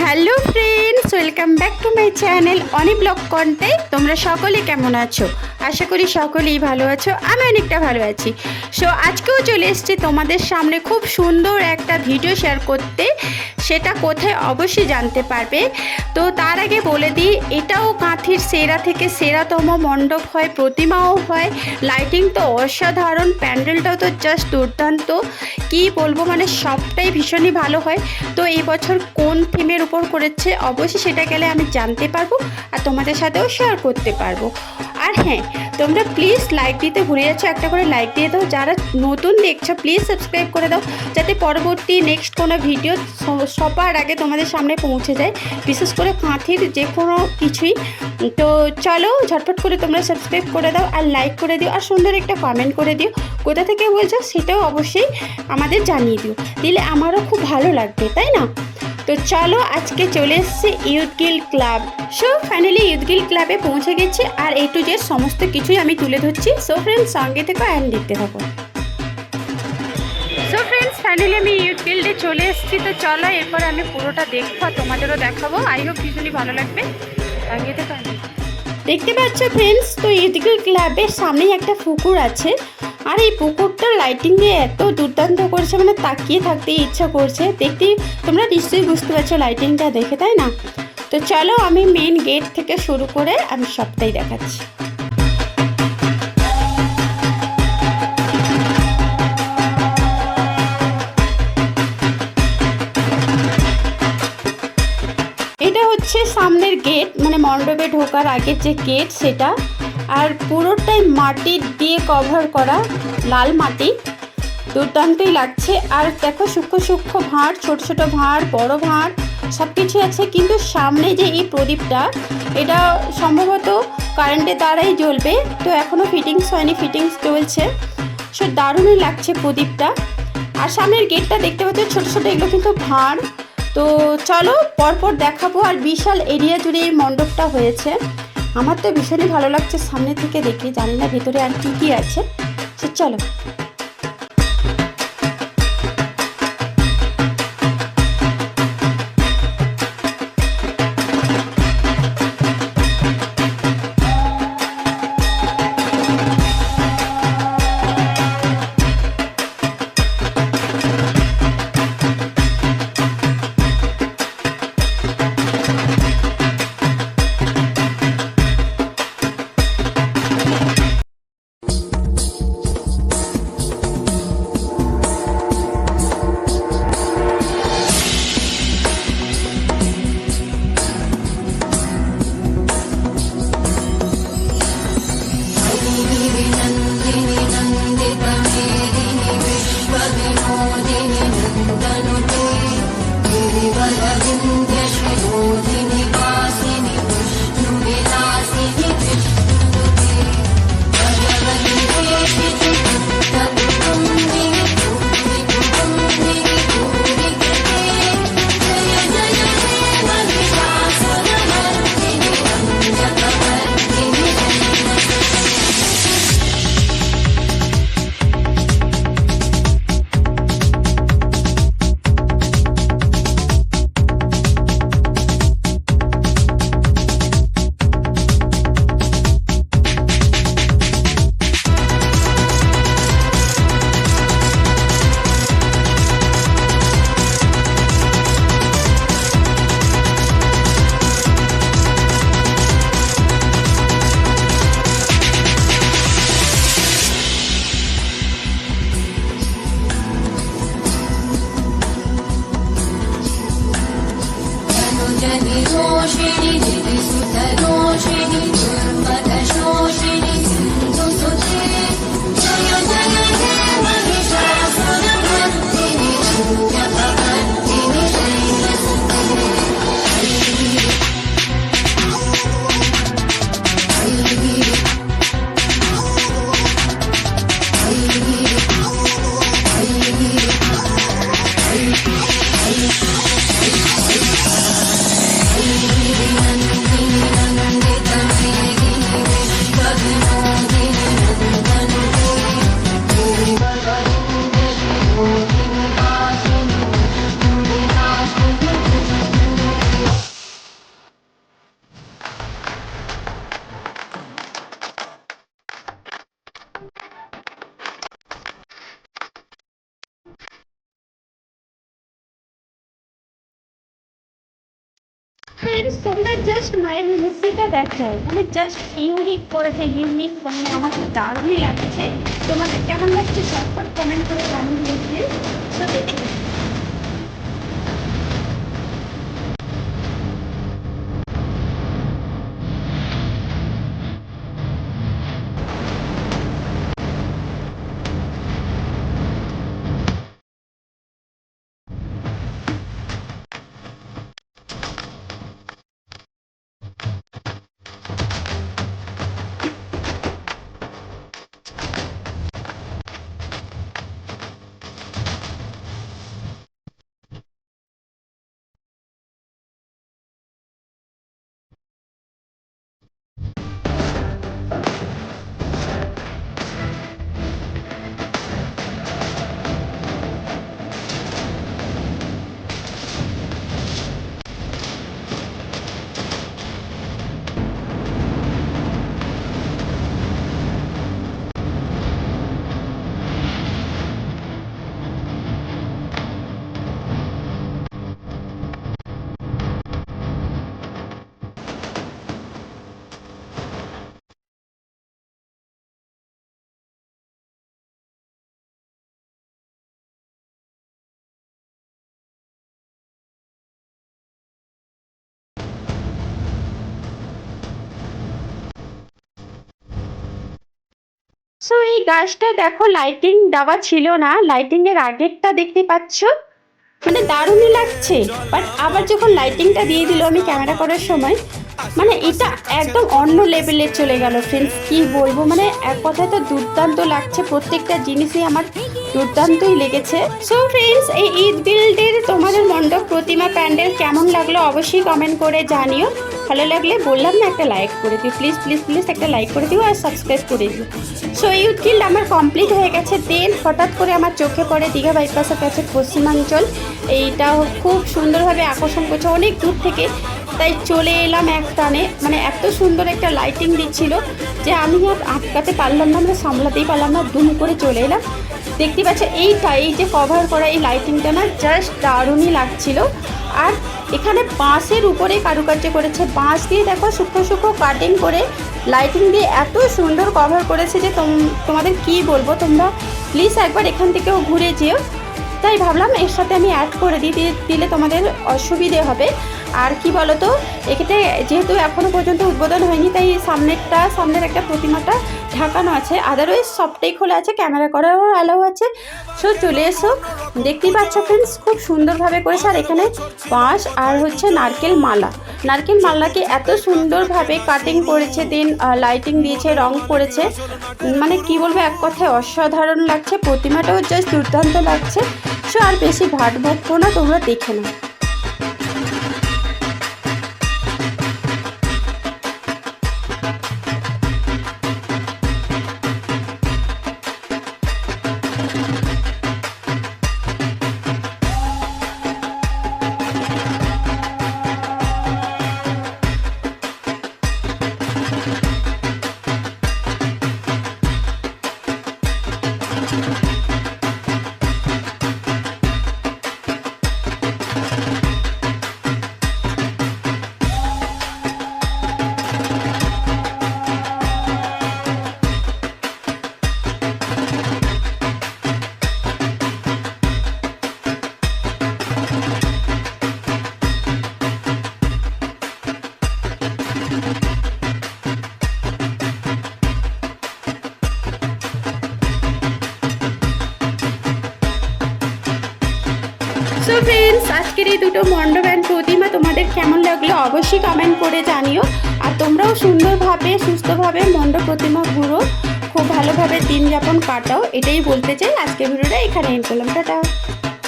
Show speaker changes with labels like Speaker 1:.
Speaker 1: Hello friends, welcome back to my channel Oni blog কন্টে তোমরা সকলে কেমন আছো? আশা করি সকলেই ভালো আছো, আমি অনেকটা ভালো আছি। সো আজকেও চলে এসছি তোমাদের সামনে খুব সুন্দর একটা ভিডিও শেয়ার করতে। সেটা কোথায় অবশ্যই জানতে পারবে। তো তার আগে বলে দিই, এটাও কাঁথির সেরা থেকে সেরাতম মণ্ডপ হয়, প্রতিমাও হয়। লাইটিং তো অসাধারণ, প্যান্ডেলটাও তো জাস্ট দুর্দান্ত। কি বলব মানে সবটাই ভীষণই ভালো হয়। তো এই বছর কোন থিমের উপর করেছে, অবশ্যই সেটা গেলে আমি জানতে পারব আর তোমাদের সাথেও শেয়ার করতে পারব। হ্যাঁ তোমরা প্লিজ লাইক দিতে ভুলে যাচ্ছ, একটা করে লাইক দিয়ে দাও। যারা নতুন দেখছ প্লিজ সাবস্ক্রাইব করে দাও, যাতে পরবর্তী নেক্সট কোনো ভিডিও সবার আগে তোমাদের সামনে পৌঁছে যায়। বিশেষ করে কাঁথির যে কোনো কিছুই। তো চলো, ঝটপট করে তোমরা সাবস্ক্রাইব করে দাও আর লাইক করে দিও আর সুন্দর একটা কমেন্ট করে দিও। কোথা থেকে বলছো সেটাও অবশ্যই আমাদের জানিয়ে দিও। দিলে আমারও খুব ভালো লাগবে, তাই না? তো চলো আজকে চলে এসেছে youth guild club. So finally youth guild ক্লাবে পৌঁছে গেছি আর এই টু যে সমস্ত কিছুই আমি তুলে ধরছি। সো ফ্রেন্ডস সঙ্গে থেকে অ্যান্ড দেখতে থাকো। সো ফ্রেন্ডস ফাইনালি আমি ইউথ গিল্ডে চলে এসেছি। তো চলো এরপর আমি পুরোটা দেখব তোমাদেরও দেখাবো। আই হোপ ভীষণই ভালো লাগবে। সঙ্গে থেকে দেখতে। পাচ্ছ ফ্রেন্ডস তো ইউথ গিল্ড ক্লাবের সামনেই একটা পুকুর আছে। আর এই পুকুরটা লাইটিং দিয়ে এত দুর্দান্ত করছে মানে তাকিয়ে থাকতে ইচ্ছা করছে। দেখতেই তোমরা নিশ্চয়ই বুঝতে পারছ লাইটিংটা দেখে, তাই না? তো চলো আমি মেন গেট থেকে শুরু করে আমি সবটাই দেখাচ্ছি। এটা হচ্ছে সামনের গেট মানে মণ্ডপে ঢোকার আগের যে গেট সেটা আর পুরোটাই মাটি দিয়ে কভার করা, লাল মাটি। দুর্দান্তই লাগছে। আর দেখো সূক্ষ্ম সূক্ষ্ম ভাঁড়, ছোট ছোট ভাঁড়, বড় ভাঁড় সব কিছু আছে। কিন্তু সামনে যে এই প্রদীপটা, এটা সম্ভবত কারেন্টের দ্বারাই জ্বলবে। তো এখনও ফিটিংস হয়নি ফিটিংস চলছে সো দারুণই লাগছে প্রদীপটা। আর সামনের গেটটা দেখতে পাচ্ছ, ছোট ছোট, এগুলো কিন্তু ভাঁড়। তো চলো পরপর দেখাবো। আর বিশাল এরিয়া জুড়ে এই মণ্ডপটা হয়েছে। আমার তো ভীষণই ভালো লাগছে সামনে থেকে দেখে। জানি না ভেতরে আর কী কী আছে। সে চলো। Joshini তোমরা জাস্ট মায়ের মূর্তিটা দেখো মানে জাস্ট ইউনিক করেছে ইউনিক মানে আমার তো দারুণই লাগছে। তোমাদের কেমন লাগছে? চটপট কমেন্ট করে জানিয়ে দিয়েছি তো দেখে। সো এই গাছটা দেখো লাইটিং দেওয়া ছিল না। লাইটিং এর আগেরটা দেখতে পাচ্ছ? মানে দারুণই লাগছে। বাট আবার যখন লাইটিংটা দিয়ে দিল আমি ক্যামেরা করার সময় মানে এটা একদম অন্য লেভেলে চলে গেল ফ্রেন্ডস কি বলব? মানে এক কথায় তো দুর্দান্ত লাগছে। প্রত্যেকটা জিনিসই আমার দুর্দান্তই লেগেছে। সো ফ্রেন্ডস এই ঈদ বিল্ডের তোমাদের মণ্ডপ প্রতিমা প্যান্ডেল কেমন লাগল অবশ্যই কমেন্ট করে জানিও। ভালো লাগলে বললাম না, একটা লাইক করে দিও। প্লিজ প্লিজ প্লিজ একটা লাইক করে দিও আর সাবস্ক্রাইব করে দিও। সো ইউথ গিল্ড আমার কমপ্লিট হয়ে গেছে। দেন হঠাৎ করে আমার চোখে পড়ে দীঘা বাইপাসের কাছে পশ্চিমাঞ্চল। এইটা খুব সুন্দরভাবে আকর্ষণ করছে, অনেক দূর থেকে। তাই চলে এলাম এক টানে। মানে এত সুন্দর একটা লাইটিং দিচ্ছিল যে আমি আর আটকাতে পারলাম না মানে সামলাতেই পারলাম না, দুম করে চলে এলাম। দেখতে পাচ্ছ, এইটা, এই যে কভার করা এই লাইটিংটা না জাস্ট দারুণই লাগছিল। আর এখানে বাঁশের উপরে কারুকার্য করেছে। বাঁশ দিয়ে দেখো সূক্ষ্ম সূক্ষ্ম কাটিং করে লাইটিং দিয়ে এত সুন্দর কভার করেছে যে তোম- তোমাদের কি বলব? তোমরা প্লিজ একবার এখান থেকেও ঘুরে যেও। তাই ভাবলাম এর সাথে আমি অ্যাড করে দিই দিলে তোমাদের অসুবিধে হবে। আর কি বলো তো এক্ষেত্রে যেহেতু এখনও পর্যন্ত উদ্বোধন হয়নি, তাই সামনেরটা, সামনের একটা প্রতিমাটা ঢাকানো আছে। আদারওয়াইজ সবটাই খোলা আছে ক্যামেরা করারও অ্যালাউ আছে। সো চলে এসো। দেখতেই পাচ্ছ ফ্রেন্ডস খুব সুন্দরভাবে করেছে। আর এখানে বাঁশ আর হচ্ছে নারকেল মালা। নারকেল মালাকে এত সুন্দরভাবে কাটিং করেছে দেন লাইটিং দিয়েছে, রং করেছে। মানে কি বলব, এক কথায় অসাধারণ লাগছে। প্রতিমাটাও জাস্ট দুর্দান্ত লাগছে। সো আর বেশি ভাট ভাটবো না, তোমরা দেখে নাও। সো ফ্রেন্ডস আজকের এই দুটো মণ্ডপ অ্যান্ড প্রতিমা তোমাদের কেমন লাগল অবশ্যই কমেন্ট করে জানিও। আর তোমরাও সুন্দরভাবে, সুস্থভাবে মণ্ডপ প্রতিমা ঘুরো। খুব ভালোভাবে দিন যাপন কাটাও, এটাই বলতে চাই। আজকের ভিডিওটা এখানে এন্ড করলাম। টাটা।